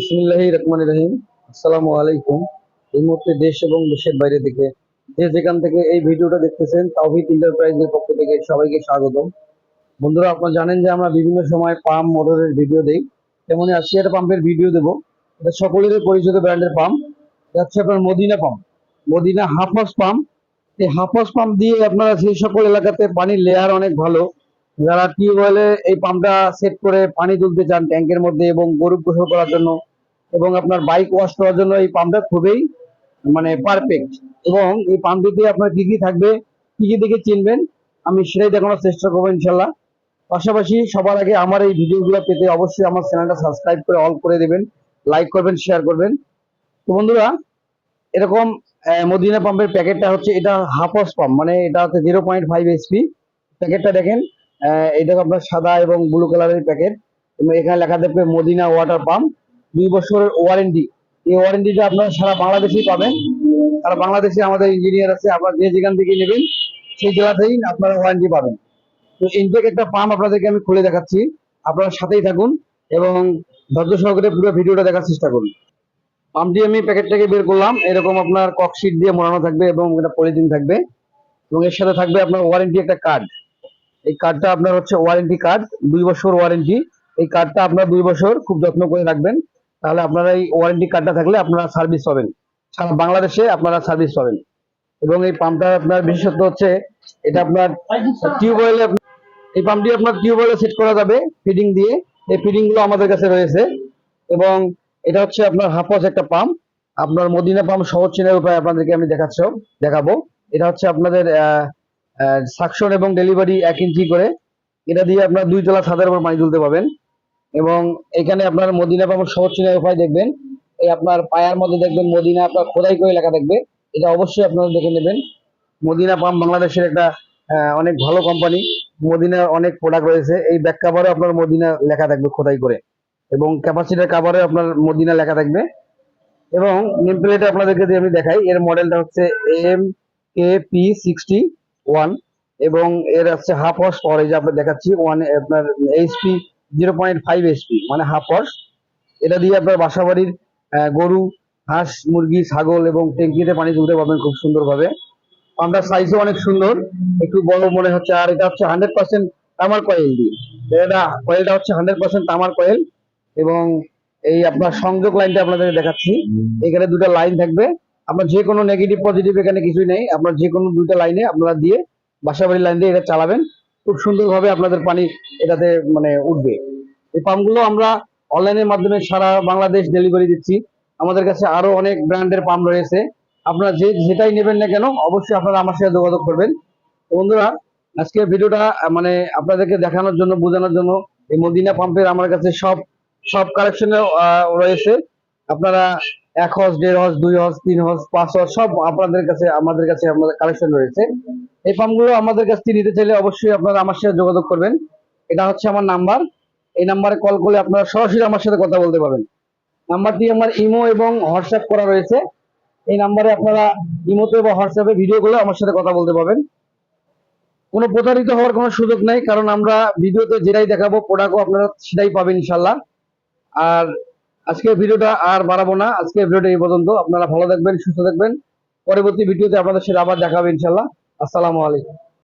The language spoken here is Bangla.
বিসমুল্লাহ রহমান রহিম। আসসালামু আলাইকুম। এই মুহূর্তে দেশ এবং দেশের বাইরে থেকে যে যেখান থেকে এই ভিডিওটা দেখতেছেন, তাওহিদ এন্টারপ্রাইজের পক্ষ থেকে সবাইকে বন্ধুরা, আপনারা জানেন যে আমরা বিভিন্ন সময় পাম্প মোটরের ভিডিও দেই। তেমনি আজকে পাম্পের ভিডিও দেবো। এটা পরিচিত ব্র্যান্ডের পাম্প। হচ্ছে আপনার Madina pump. Madina half horse pump. এই হাফ হাউস পাম্প দিয়ে আপনারা সেই সকল এলাকাতে পানির লেয়ার অনেক ভালো। যারা টিউবওয়েলে এই পাম্পটা সেট করে পানি তুলতে চান ট্যাঙ্কের মধ্যে এবং গরু গোসল করার জন্য এবং আপনার বাইক ওয়াশ করার জন্য এই পাম্পটা খুবই মানে পারফেক্ট এবং এই পাম্পটিতে আপনার কি কি থাকবে, কি কি দেখে চিনবেন, আমি সেটাই দেখানোর চেষ্টা করব ইনশাল্লাহ। পাশাপাশি সবার আগে আমার এই ভিডিওগুলো পেতে অবশ্যই আমার চ্যানেলটা সাবস্ক্রাইব করে অল করে দেবেন লাইক করবেন শেয়ার করবেন। তো বন্ধুরা, এরকম মদিনা পাম্পের প্যাকেটটা হচ্ছে, এটা হাফ হাউস পাম্প মানে এটা হচ্ছে জিরো পয়েন্ট ফাইভ এসপি প্যাকেটটা দেখেন এটা আপনার সাদা এবং ব্লু কালারের প্যাকেট। এখানে লেখা থাকবে মদিনা ওয়াটার পাম্প দুই বছরের ওয়ারেন্টি এই ওয়ারেন্টিটা আপনারা সারা বাংলাদেশেই পাবেন। সারা বাংলাদেশে আমাদের ইঞ্জিনিয়ার আছে, আপনারা যে যেখান থেকে নেবেন, সেই জেলাতেই আপনারা ওয়ারেন্টি পাবেন। তো ইনটেক একটা পাম্প আপনাদেরকে আমি খুলে দেখাচ্ছি। আপনারা সাথেই থাকুন এবং ধৈর্য সহকারে পুরো ভিডিওটা দেখার চেষ্টা করুন। পাম্পটি আমি প্যাকেট থেকে বের করলাম। এরকম আপনার ককশিট দিয়ে মোড়ানো থাকবে এবং এটা পলিথিন থাকবে। এবং এর সাথে থাকবে আপনার ওয়ারেন্টি একটা কার্ড এই কার্ডটা আপনার হচ্ছে ওয়ারেন্টি কার্ড দুই বছর ওয়ারেন্টি এই কার্ডটা আপনার দুই বছর খুব যত্ন করে রাখবেন। তাহলে আপনারা এই ওয়ারেন্টি কার্ডটা থাকলে আপনারা সার্ভিস পাবেন। সারা বাংলাদেশে আপনারা সার্ভিস পাবেন। এবং এই পাম্পটার আপনার বিশেষত্ব হচ্ছে, এটা আপনার টিউবওয়েলে এই পাম্পটি আপনার টিউবওয়েলে সেট করা যাবে ফিডিং দিয়ে। এই ফিডিংগুলো আমাদের কাছে রয়েছে। এবং এটা হচ্ছে আপনার হাফস একটা পাম্প আপনার মদিনা পাম্প সহজ চেনার উপায় আপনাদেরকে আমি দেখাচ্ছ দেখাবো। এটা হচ্ছে আপনাদের সাকশন এবং ডেলিভারি এক ইঞ্চি করে। এটা দিয়ে আপনার দুই তলা ছাদের উপর পানি তুলতে পাবেন এবং এখানে আপনার মদিনা পাম্প সহজ চেনার উপায় দেখবেন। এই আপনার পায়ার মধ্যে দেখবেন মদিনা আপনার খোদাই করে লেখা থাকবে। এটা অবশ্যই আপনারা দেখে নেবেন। মদিনা পাম্প বাংলাদেশের একটা অনেক ভালো কোম্পানি মদিনার অনেক প্রোডাক্ট রয়েছে। এই ব্যাক কাভারে আপনার মদিনা লেখা থাকবে খোদাই করে। এবং ক্যাপাসিটার কাভারে আপনার মদিনা লেখা থাকবে। এবং নেম প্লেটে আপনাদেরকে যদি আমি দেখাই, এর মডেলটা হচ্ছে M K P sixty one এবং এর হচ্ছে হাফ হর্স পাওয়ার এই যে আপনার দেখাচ্ছি ওয়ান আপনার HP zero point five HP মানে হাফ হর্স এটা দিয়ে আপনার বাসা বাড়ির গরু, হাঁস, মুরগি, ছাগল এবং ট্যাঙ্কিতে পানি তুলতে পারবেন খুব সুন্দরভাবে। পাম্পটার সাইজও অনেক সুন্দর। একটু বড় মনে হচ্ছে, আর এটা হচ্ছে হান্ড্রেড পার্সেন্ট তামার কয়েল দিয়ে। এটা কয়েলটা হচ্ছে হান্ড্রেড পার্সেন্ট তামার কয়েল এবং এই আপনার সংযোগ লাইনটা আপনাদের দেখাচ্ছি। এখানে দুটো লাইন থাকবে। আপনার যে কোনো নেগেটিভ পজিটিভ এখানে কিছুই নেই। আপনার যে কোনো দুটো লাইনে আপনারা দিয়ে বাসাবাড়ির লাইন দিয়ে এটা চালাবেন। খুব সুন্দরভাবে আপনাদের পানি এটাতে মানে উঠবে। এই পাম্পগুলো আমরা অনলাইনের মাধ্যমে সারা বাংলাদেশ ডেলিভারি দিচ্ছি। আমাদের কাছে আরও অনেক ব্র্যান্ডের পাম্প রয়েছে। আপনারা যে যেটাই নেবেন না কেন, অবশ্যই আপনারা আমার সাথে যোগাযোগ করবেন। বন্ধুরা আজকে ভিডিওটা মানে আপনাদেরকে দেখানোর জন্য, বোঝানোর জন্য এই মদিনা পাম্পের আমার কাছে সব সব কালেকশনে রয়েছে। আপনারা এক হজ দেড় হজ দুই হজ তিন হজ পাঁচ হজ সব আপনাদের কাছে, আমাদের কাছে আমাদের কালেকশন রয়েছে। এই পাম্পগুলো আমাদের কাছ থেকে নিতে চাইলে অবশ্যই আপনারা আমার সাথে যোগাযোগ করবেন। এটা হচ্ছে আমার নাম্বার এই নাম্বারে কল করলে আপনারা সরাসরি আমার সাথে কথা বলতে পারবেন। নাম্বারটি আমার ইমো এবং হোয়াটসঅ্যাপ করা রয়েছে। এই নাম্বারে আপনারা ইমোতে বা হোয়াটসঅ্যাপে ভিডিও করে আমার সাথে কথা বলতে পারবেন। কোনো প্রতারিত হওয়ার কোনো সুযোগ নেই, কারণ আমরা ভিডিওতে যেটাই দেখাবো প্রোডাক্টও আপনারা সেটাই পাবেন ইনশাল্লাহ আর আজকের ভিডিওটা আর বাড়াবো না। আজকের ভিডিওটা এই পর্যন্ত। আপনারা ভালো থাকবেন সুস্থ থাকবেন পরবর্তী ভিডিওতে আপনাদের সাথে আবার দেখাবে ইনশাল্লাহ আসসালামু আলাইকুম।